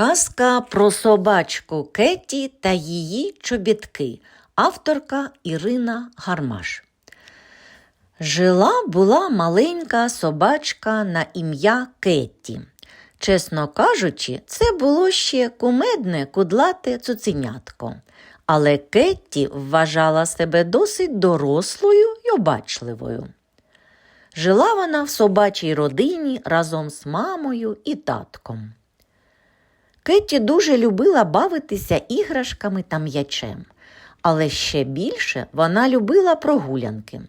Казка про собачку Кеті та її чобітки. Авторка Ірина Гармаш. Жила була маленька собачка на ім'я Кетті. Чесно кажучи, це було ще кумедне кудлате цуценятко. Але Кетті вважала себе досить дорослою й обачливою. Жила вона в собачій родині разом з мамою і татком. Кетті дуже любила бавитися іграшками та м'ячем, але ще більше вона любила прогулянки.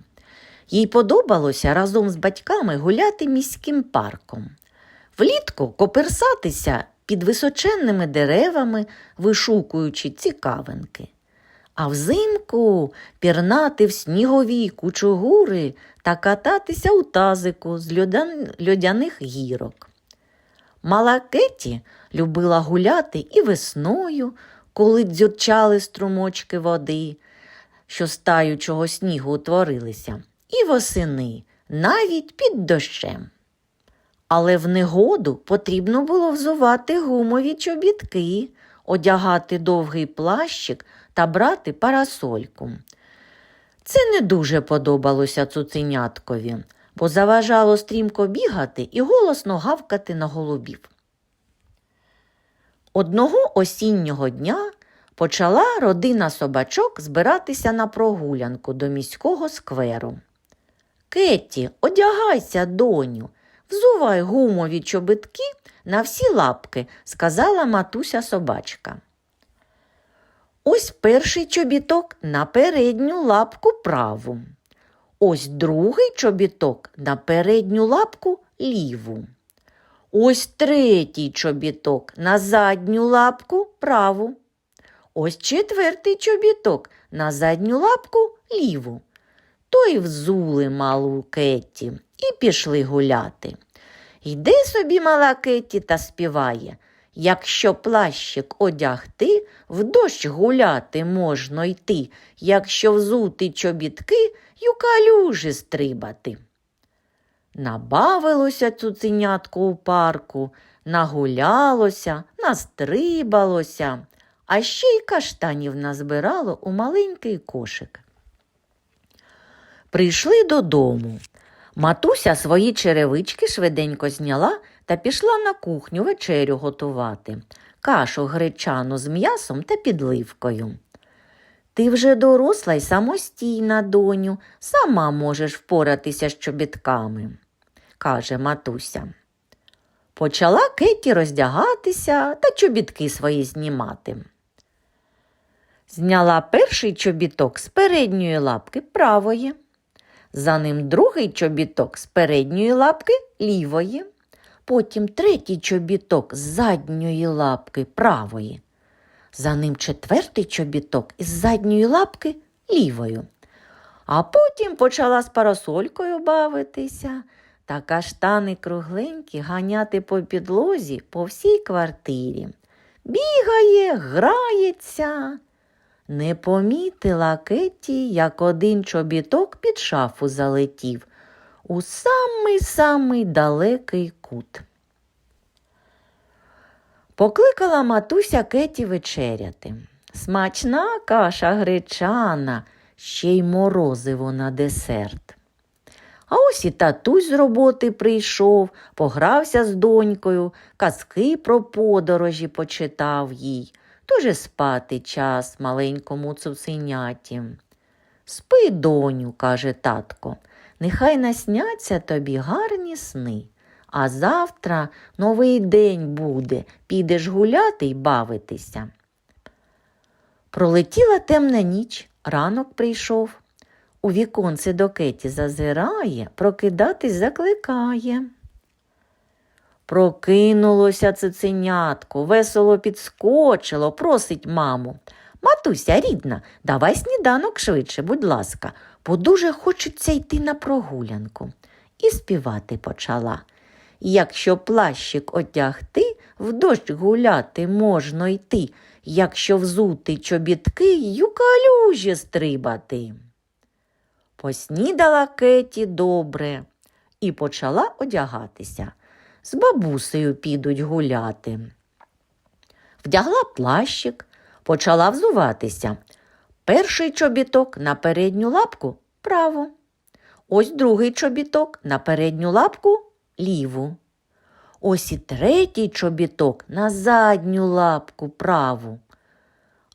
Їй подобалося разом з батьками гуляти міським парком. Влітку коперсатися під височенними деревами, вишукуючи цікавинки. А взимку пірнати в снігові кучугури та кататися у тазику з льодяних гірок. Мала Кеті любила гуляти і весною, коли дзюрчали струмочки води, що з таючого снігу утворилися, і восени, навіть під дощем. Але в негоду потрібно було взувати гумові чобітки, одягати довгий плащик та брати парасольку. Це не дуже подобалося цуценяткові, бо заважало стрімко бігати і голосно гавкати на голубів. Одного осіннього дня почала родина собачок збиратися на прогулянку до міського скверу. Кетті, одягайся, доню, взувай гумові чобитки на всі лапки, сказала матуся собачка. Ось перший чобіток на передню лапку праву. Ось другий чобіток на передню лапку ліву. Ось третій чобіток на задню лапку праву. Ось четвертий чобіток на задню лапку ліву. То й взули малу Кетті і пішли гуляти. Йде собі мала Кетті та співає. Якщо плащик одягти, в дощ гуляти можна йти, якщо взути чобітки, й у калюжі стрибати. Набавилося цуценятко у парку, нагулялося, настрибалося, а ще й каштанів назбирало у маленький кошик. Прийшли додому. Матуся свої черевички швиденько зняла та пішла на кухню вечерю готувати, кашу гречану з м'ясом та підливкою. Ти вже доросла й самостійна, доню, сама можеш впоратися з чобітками, каже матуся. Почала Кеті роздягатися та чобітки свої знімати. Зняла перший чобіток з передньої лапки правої, за ним другий чобіток з передньої лапки лівої, потім третій чобіток з задньої лапки правої. За ним четвертий чобіток із задньої лапки лівою. А потім почала з парасолькою бавитися та каштани кругленькі ганяти по підлозі по всій квартирі. Бігає, грається. Не помітила Кетті, як один чобіток під шафу залетів у самий-самий далекий кут. Покликала матуся Кеті вечеряти. Смачна каша гречана, ще й морозиво на десерт. А ось і татусь з роботи прийшов, погрався з донькою, казки про подорожі почитав їй. Дуже спати час маленькому цуценяті. Спи, доню, каже татко, нехай насняться тобі гарні сни. А завтра новий день буде, підеш гуляти й бавитися. Пролетіла темна ніч, ранок прийшов. У віконце до Кеті зазирає, прокидатись закликає. Прокинулося цуценятко, весело підскочило, просить маму. Матуся, рідна, давай сніданок швидше, будь ласка, бо дуже хочеться йти на прогулянку. І співати почала. Якщо плащик одягти, в дощ гуляти можна йти, якщо взути чобітки, й у калюжі стрибати. Поснідала Кеті добре і почала одягатися. З бабусею підуть гуляти. Вдягла плащик, почала взуватися. Перший чобіток на передню лапку праву. Ось другий чобіток на передню лапку ліву. Ось і третій чобіток на задню лапку праву.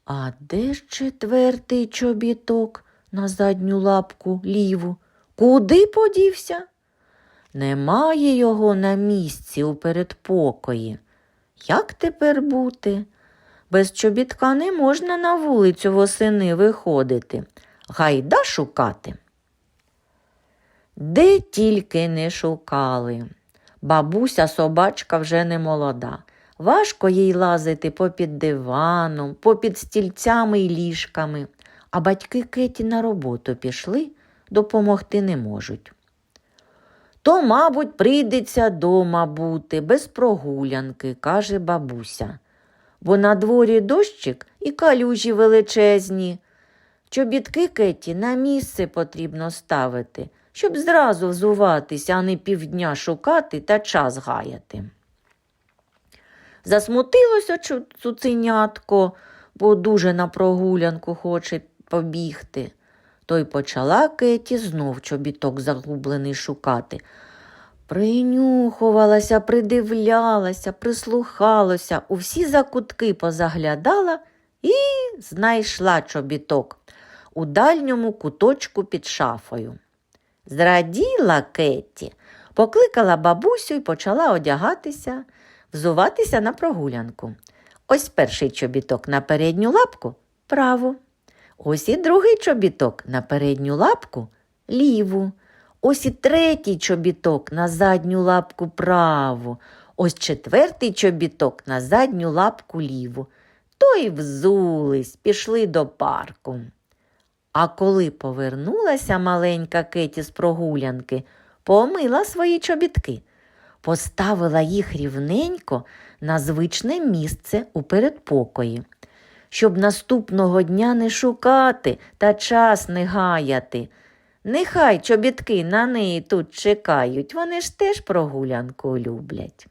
А де ж четвертий чобіток на задню лапку ліву? Куди подівся? Немає його на місці у передпокої. Як тепер бути? Без чобітка не можна на вулицю восени виходити. Гайда шукати. Де тільки не шукали. Бабуся собачка вже не молода. Важко їй лазити попід диваном, попід стільцями й ліжками, а батьки Кеті на роботу пішли, допомогти не можуть. То, мабуть, прийдеться дома бути без прогулянки, каже бабуся, бо на дворі дощик і калюжі величезні. Чобітки Кеті на місце потрібно ставити, щоб зразу взуватися, а не півдня шукати та час гаяти. Засмутилося цуценятко, бо дуже на прогулянку хоче побігти. То й почала Кеті знов чобіток загублений шукати. Принюхувалася, придивлялася, прислухалася, у всі закутки позаглядала і знайшла чобіток у дальньому куточку під шафою. Зраділа Кетті, покликала бабусю і почала одягатися, взуватися на прогулянку. Ось перший чобіток на передню лапку праву. Ось і другий чобіток на передню лапку ліву. Ось і третій чобіток на задню лапку праву. Ось четвертий чобіток на задню лапку ліву. То й взулись, пішли до парку. А коли повернулася маленька Кеті з прогулянки, помила свої чобітки, поставила їх рівненько на звичне місце у передпокої, щоб наступного дня не шукати та час не гаяти. Нехай чобітки на неї тут чекають, вони ж теж прогулянку люблять.